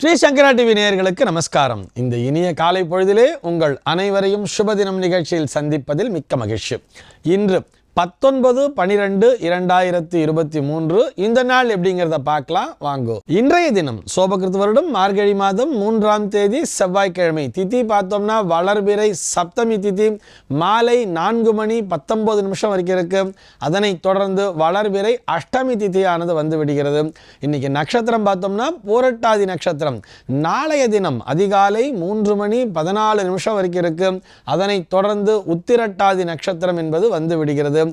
ஸ்ரீ சங்கரா TV நேயர்களுக்கு நமஸ்காரம். இந்த இனிய காலை பொழுதிலே உங்கள் அனைவரையும் சுபதினம் நிகழ்ச்சியில் சந்திப்பதில் மிக்க மகிழ்ச்சி. இன்று பத்தொன்பது பனிரெண்டு இரண்டாயிரத்தி இருபத்தி மூன்று. இந்த நாள் எப்படிங்கிறத பார்க்கலாம். வாங்கோ. இன்றைய தினம் சோபகிருத் வருடம் மார்கழி மாதம் மூன்றாம் தேதி செவ்வாய்க்கிழமை. திதி பார்த்தோம்னா வளர்பிறை சப்தமி திதி. மாலை நான்கு மணி பத்தொன்பது நிமிஷம் வரைக்கும் இருக்கு. அதனை தொடர்ந்து வளர்பிறை அஷ்டமி திதியானது வந்து விடுகிறது. இன்னைக்கு நட்சத்திரம் பார்த்தோம்னா பூரட்டாதி நட்சத்திரம். நாளைய தினம் அதிகாலை மூன்று மணி பதினாலு நிமிஷம் வரைக்கும் இருக்கு. அதனை தொடர்ந்து உத்திரட்டாதி நட்சத்திரம் என்பது வந்து விடுகிறது.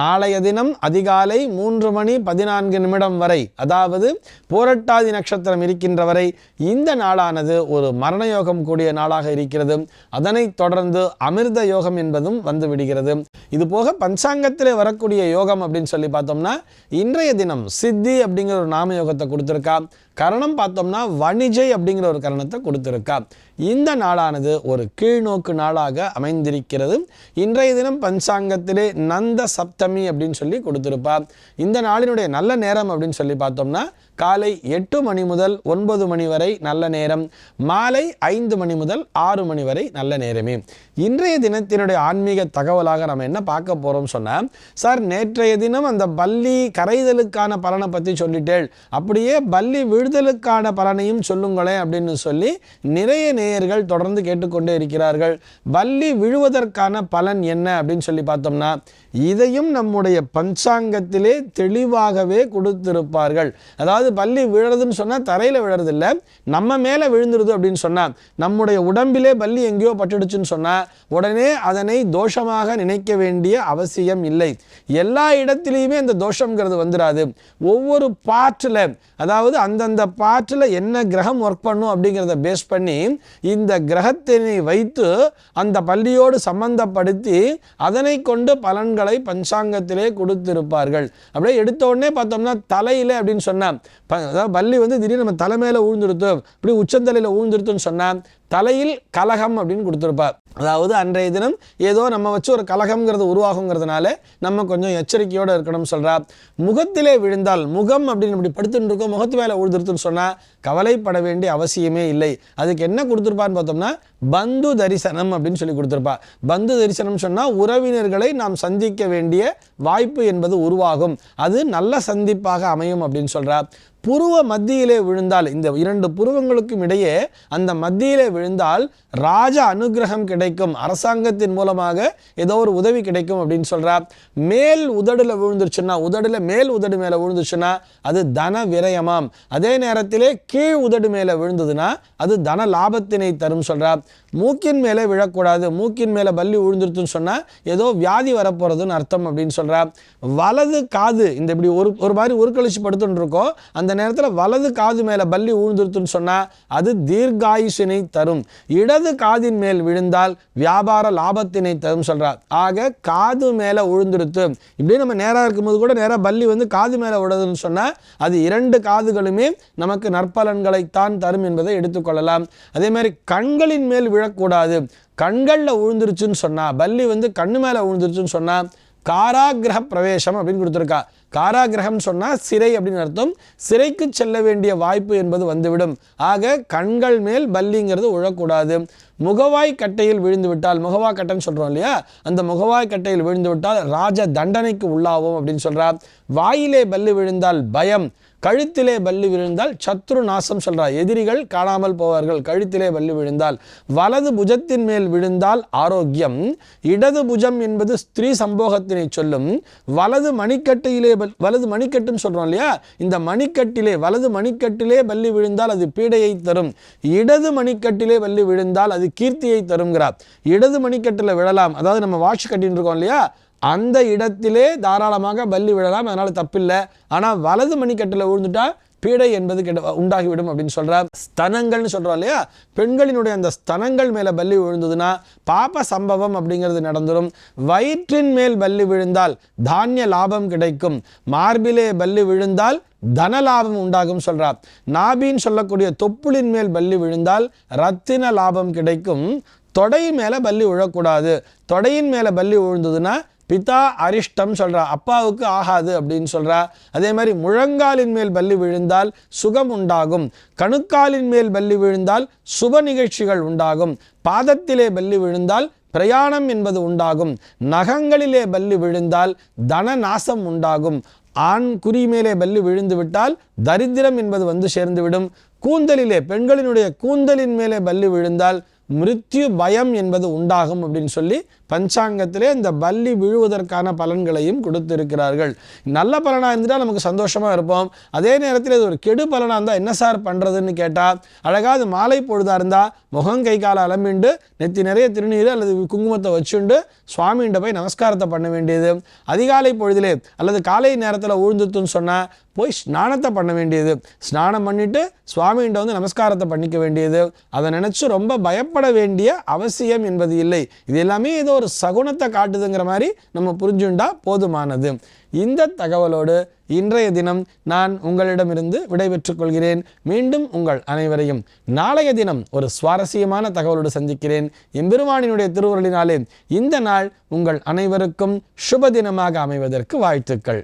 நாளைய தினம் அதிகாலை மூன்று மணி பதினான்கு நிமிடம் வரை அதாவது போரட்டாதி நட்சத்திரம் இருக்கின்ற வரை இந்த நாளானது ஒரு மரண யோகம் கூடிய நாளாக இருக்கிறது. அதனைத் தொடர்ந்து அமிர்த யோகம் என்பதும் வந்து விடுகிறது. இது போக பஞ்சாங்கத்திலே வரக்கூடிய யோகம் அப்படின்னு சொல்லி பார்த்தோம்னா இன்றைய தினம் சித்தி அப்படிங்கிற ஒரு நாம யோகத்தை கொடுத்துருக்கா. கரணம் பார்த்தோம்னா வணிஜை அப்படிங்கிற ஒரு கரணத்தை கொடுத்துருக்கா. இந்த நாளானது ஒரு கீழ்நோக்கு நாளாக அமைந்திருக்கிறது. இன்றைய தினம் பஞ்சாங்கத்திலே நந்த சப்தமி அப்படின்னு சொல்லி கொடுத்துருப்பா. இந்த நாளினுடைய நல்ல நேரம் அப்படின்னு சொல்லி பார்த்தோம்னா காலை எட்டு மணி முதல் ஒன்பது மணி வரை நல்ல நேரம் மாலை ஐந்து மணி முதல் ஆறு மணி வரை நல்ல நேரமே. இன்றைய தினத்தினுடைய ஆன்மீக தகவலாக நம்ம என்ன பார்க்க போகிறோம் சொன்னால் சார் நேற்றைய தினம் அந்த பள்ளி கரைதலுக்கான பலனை பற்றி சொல்லிட்டேள். அப்படியே பள்ளி விழுதலுக்கான பலனையும் சொல்லுங்களேன் அப்படின்னு சொல்லி நிறைய நேயர்கள் தொடர்ந்து கேட்டுக்கொண்டே இருக்கிறார்கள். பள்ளி விழுவதற்கான பலன் என்ன அப்படின்னு சொல்லி பார்த்தோம்னா இதையும் நம்முடைய பஞ்சாங்கத்திலே தெளிவாகவே கொடுத்திருப்பார்கள். அதாவது பள்ளி விழுறதுன்னு சொன்னால் தரையில் விழுறதில்ல. நம்ம மேலே விழுந்துருது அப்படின்னு சொன்னால் நம்முடைய உடம்பிலே பள்ளி எங்கேயோ பட்டுடுச்சுன்னு சொன்னால் உடனே அதனை தோஷமாக நினைக்க வேண்டிய அவசியம் இல்லை. எல்லா இடத்துலையுமே இந்த தோஷங்கிறது வந்துடாது ஒவ்வொரு பாட்டில் அதாவது அந்தந்த பாட்டில் என்ன கிரகம் ஒர்க் பண்ணும் அப்படிங்கிறத பேஸ் பண்ணி இந்த கிரகத்தினை வைத்து அந்த பள்ளியோடு சம்பந்தப்படுத்தி அதனை கொண்டு பலன்களை பஞ்சாங்கத்திலே கொடுத்திருப்பார்கள். அப்படியே எடுத்த உடனே பார்த்தோம்னா தலையில் அப்படின்னு சொன்னால் ப- அதாவது பள்ளி வந்து திடீர்னு நம்ம தலைமையில் ஊழ்ந்துருத்தோம் இப்படி உச்சந்தலையில் ஊழ்ந்துருத்துன்னு சொன்னா தலையில் கலகம் அப்படின்னு கொடுத்துருப்பார். அதாவது அன்றைய தினம் ஏதோ நம்ம வச்சு ஒரு கலகம்ங்கிறது உருவாகுங்கிறதுனால நம்ம கொஞ்சம் எச்சரிக்கையோடு இருக்கணும்னு சொல்றா. முகத்திலே விழுந்தால் முகம் அப்படின்னு இப்படி படுத்துட்டு இருக்கோம் முகத்து மேலே உழுதுருத்துன்னு சொன்னால் கவலைப்பட வேண்டிய அவசியமே இல்லை. அதுக்கு என்ன கொடுத்துருப்பான்னு பார்த்தோம்னா பந்து தரிசனம் அப்படின்னு சொல்லி கொடுத்துருப்பா. பந்து தரிசனம் சொன்னால் உறவினர்களை நாம் சந்திக்க வேண்டிய வாய்ப்பு என்பது உருவாகும். அது நல்ல சந்திப்பாக அமையும் அப்படின்னு சொல்றா. புருவ மத்தியிலே விழுந்தால் இந்த இரண்டு புருவங்களுக்கும் இடையே அந்த மத்தியிலே விழுந்தால் ராஜ அனுகிரகம் கிடைக்கும். அரசாங்கத்தின் மூலமாக ஏதோ ஒரு உதவி கிடைக்கும் அப்படின்னு சொல்றா. மேல் உதடுல விழுந்துருச்சுன்னா உதடுல மேல் உதடு மேல விழுந்துச்சுன்னா அது தன விரயமாம். அதே நேரத்திலே கீழ் உதடு மேல விழுந்ததுன்னா அது தன லாபத்தினை தரும் சொல்றா. மூக்கின் மேலே விழக்கூடாது மூக்கின் மேலே பல்லி விழுந்துருத்துன்னு சொன்னால் ஏதோ வியாதி வரப்போகிறதுன்னு அர்த்தம் அப்படின்னு சொல்கிறா வலது காது இந்த இப்படி ஒரு ஒரு மாதிரி உருக்கழிச்சு படுத்துட்டு இருக்கோம் அந்த நேரத்தில் வலது காது மேலே பல்லி விழுந்துருத்துன்னு சொன்னால் அது தீர்காயுசினை தரும். இடது காதின் மேல் விழுந்தால் வியாபார லாபத்தினை தரும் சொல்கிறார் ஆக காது மேலே விழுந்துருத்து இப்படி நம்ம நேராக இருக்கும்போது கூட நேராக பல்லி வந்து காது மேலே விடுதுன்னு சொன்னால் அது இரண்டு காதுகளுமே நமக்கு நற்பலன்களைத்தான் தரும் என்பதை எடுத்துக்கொள்ளலாம். அதே மாதிரி கண்களின் மேல் விழக்கூடாது. கண்களில் விழுந்துருச்சுன்னு சொன்னா பல்லி வந்து கண்ணு மேலே விழுந்துருச்சுன்னு சொன்னால் காராகிரக பிரவேசம் அப்படின்னு கொடுத்துருக்கா. காராகிரகம் சொன்னால் சிறை அப்படின்னு அர்த்தம். சிறைக்கு செல்ல வேண்டிய வாய்ப்பு என்பது வந்துவிடும். ஆக கண்கள் மேல் பல்லிங்கிறது உழக்கூடாது. முகவாய் கட்டையில் விழுந்து விட்டால் முகவாய் கட்டைன்னு சொல்கிறோம் இல்லையா? அந்த முகவாய் கட்டையில் விழுந்து விட்டால் ராஜ தண்டனைக்கு உள்ளாவோம் அப்படின்னு சொல்றா. வாயிலே பல்லி விழுந்தால் பயம். கழுத்திலே பல்லி விழுந்தால் சத்ரு நாசம் சொல்கிறார் எதிரிகள் காணாமல் போவார்கள். கழுத்திலே பல்லி விழுந்தால் வலது புஜத்தின் மேல் விழுந்தால் ஆரோக்கியம். இடது புஜம் என்பது ஸ்திரீ சம்போகத்தினை சொல்லும். வலது மணிக்கட்டிலே வலது மணிக்கட்டுன்னு சொல்றோம் இல்லையா? இந்த மணிக்கட்டிலே வலது மணிக்கட்டிலே பல்லி விழுந்தால் அது பீடையை தரும். இடது மணிக்கட்டிலே பல்லி விழுந்தால் அது கீர்த்தியை தருங்கிறார். இடது மணிக்கட்டில் விழலாம். அதாவது நம்ம வாட்ச் கட்டின்னு இருக்கோம் இல்லையா? அந்த இடத்திலே தாராளமாக பல்லி விழலாம் அதனால் தப்பில்லை. ஆனால் வலது மணிக்கட்டில் விழுந்துட்டா பீடை என்பது கிட்ட உண்டாகிவிடும் அப்படின்னு சொல்றார். ஸ்தனங்கள்னு சொல்கிறோம் இல்லையா? பெண்களினுடைய அந்த ஸ்தனங்கள் மேலே பல்லி விழுந்ததுன்னா பாப சம்பவம் அப்படிங்கிறது நடந்துடும் வயிற்றின் மேல் பல்லி விழுந்தால் தானிய லாபம் கிடைக்கும். மார்பிலே பல்லி விழுந்தால் தன லாபம் உண்டாகும் சொல்கிறார் நாபின்னு சொல்லக்கூடிய தொப்புளின் மேல் பல்லி விழுந்தால் ரத்தின லாபம் கிடைக்கும். தொடை மேலே பல்லி விழக்கூடாது. தொடையின் மேலே பல்லி விழுந்ததுன்னா பிதா அரிஷ்டம் சொல்கிறா அப்பாவுக்கு ஆகாது அப்படின்னு சொல்கிறா அதே மாதிரி முழங்காலின் மேல் பல்லி விழுந்தால் சுகம் உண்டாகும். கணுக்காலின் மேல் பல்லி விழுந்தால் சுப நிகழ்ச்சிகள் உண்டாகும். பாதத்திலே பல்லி விழுந்தால் பிரயாணம் என்பது உண்டாகும். நகங்களிலே பல்லி விழுந்தால் தன நாசம் உண்டாகும். ஆண் குறி மேலே பல்லி விழுந்து விட்டால் தரித்திரம் என்பது வந்து சேர்ந்துவிடும் கூந்தலிலே பெண்களினுடைய கூந்தலின் மேலே பல்லி விழுந்தால் மிருத்யு பயம் என்பது உண்டாகும் அப்படின்னு சொல்லி பஞ்சாங்கத்திலே இந்த பல்லி விழுவதற்கான பலன்களையும் கொடுத்திருக்கிறார்கள். நல்ல பலனாக இருந்துட்டால் நமக்கு சந்தோஷமாக இருப்போம். அதே நேரத்தில் இது ஒரு கெடு பலனாக இருந்தால் என்ன சார் பண்ணுறதுன்னு கேட்டால் அழகாவது மாலை பொழுதாக இருந்தால் முகம் கை காலை அலம்பிண்டு நெத்தி நிறைய திருநீர் அல்லது குங்குமத்தை வச்சுண்டு சுவாமிகிட்ட போய் நமஸ்காரத்தை பண்ண வேண்டியது. அதிகாலை பொழுதிலே அல்லது காலை நேரத்தில் உழுந்துத்துன்னு சொன்னால் போய் ஸ்நானத்தை பண்ண வேண்டியது. ஸ்நானம் பண்ணிவிட்டு சுவாமிகிட்ட வந்து நமஸ்காரத்தை பண்ணிக்க வேண்டியது. அதை நினச்சி ரொம்ப பயப்பட வேண்டிய அவசியம் என்பது இல்லை. இது எல்லாமே ஏதோ ஒரு சகுனத்தை காட்டுதுங்கிற மாதிரி நம்ம புரிஞ்சுண்டா போதுமானது. இந்த தகவலோடு இன்றைய தினம் நான் உங்களிடமிருந்து விடைபெற்றுக் கொள்கிறேன். மீண்டும் உங்கள் அனைவரையும் நாளைய தினம் ஒரு சுவாரஸ்யமான தகவலோடு சந்திக்கிறேன். எம்பெருமானினுடைய திருவுருளினாலே இந்த நாள் உங்கள் அனைவருக்கும் சுப தினமாக அமைவதற்கு வாழ்த்துக்கள்.